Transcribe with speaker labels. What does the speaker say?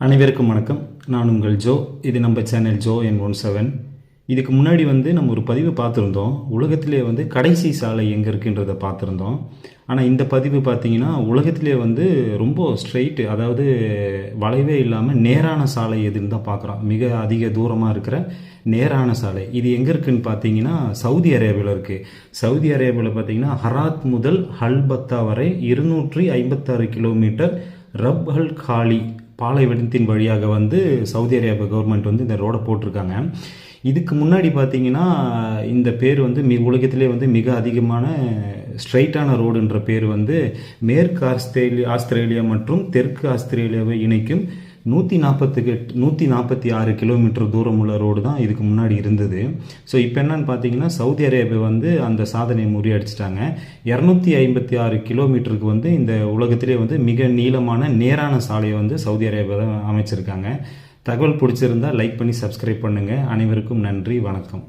Speaker 1: அனைவருக்கும் வணக்கம். நான் உங்கள் ஜோ இது நம்ம சேனல் ஜோ என் ஒன் செவன். இதுக்கு முன்னாடி வந்து நம்ம ஒரு பதிவு பார்த்துருந்தோம். உலகத்திலே வந்து கடைசி சாலை எங்கே இருக்குன்றதை பார்த்துருந்தோம். ஆனால் இந்த பதிவு பார்த்தீங்கன்னா உலகத்திலே வந்து ரொம்ப ஸ்ட்ரெயிட்டு அதாவது வளைவே இல்லாமல் நேரான சாலை எதுன்னு தான் பார்க்குறோம். மிக அதிக தூரமாக இருக்கிற நேரான சாலை. இது எங்கே இருக்குன்னு பார்த்தீங்கன்னா சவுதி அரேபியாவில் இருக்குது சவுதி அரேபியாவில் பார்த்தீங்கன்னா ஹராத் முதல் ஹல்பத்தா வரை இருநூற்றி ஐம்பத்தாறு கிலோமீட்டர் ரப் ஹல் காலி பாலைவனத்தின் வழியாக வந்து சவுதி அரேபியா கவர்மெண்ட் வந்து இந்த ரோடை போட்டிருக்காங்க. இதுக்கு முன்னாடி பார்த்தீங்கன்னா இந்த பேர் வந்து மி உலகத்திலே வந்து மிக அதிகமான ஸ்ட்ரைட்டான ரோடுன்ற பேர் வந்து மேற்கு ஆஸ்திரேலியா ஆஸ்திரேலியா மற்றும் தெற்கு ஆஸ்திரேலியாவை இணைக்கும் நூற்றி நாற்பத்துக்கு நூற்றி நாற்பத்தி ஆறு கிலோமீட்டர் தூரம் உள்ள ரோடு தான் இதுக்கு முன்னாடி இருந்தது. ஸோ இப்போ என்னன்னு பார்த்தீங்கன்னா சவுதி அரேபியா வந்து அந்த சாதனையை முறியடிச்சிட்டாங்க. இரநூத்தி ஐம்பத்தி ஆறு கிலோமீட்டருக்கு வந்து இந்த உலகத்திலே வந்து மிக நீளமான நேரான சாலையை வந்து சவுதி அரேபியா தான் அமைச்சிருக்காங்க. தகவல் பிடிச்சிருந்தா லைக் பண்ணி சப்ஸ்கிரைப் பண்ணுங்கள் அனைவருக்கும் நன்றி வணக்கம்.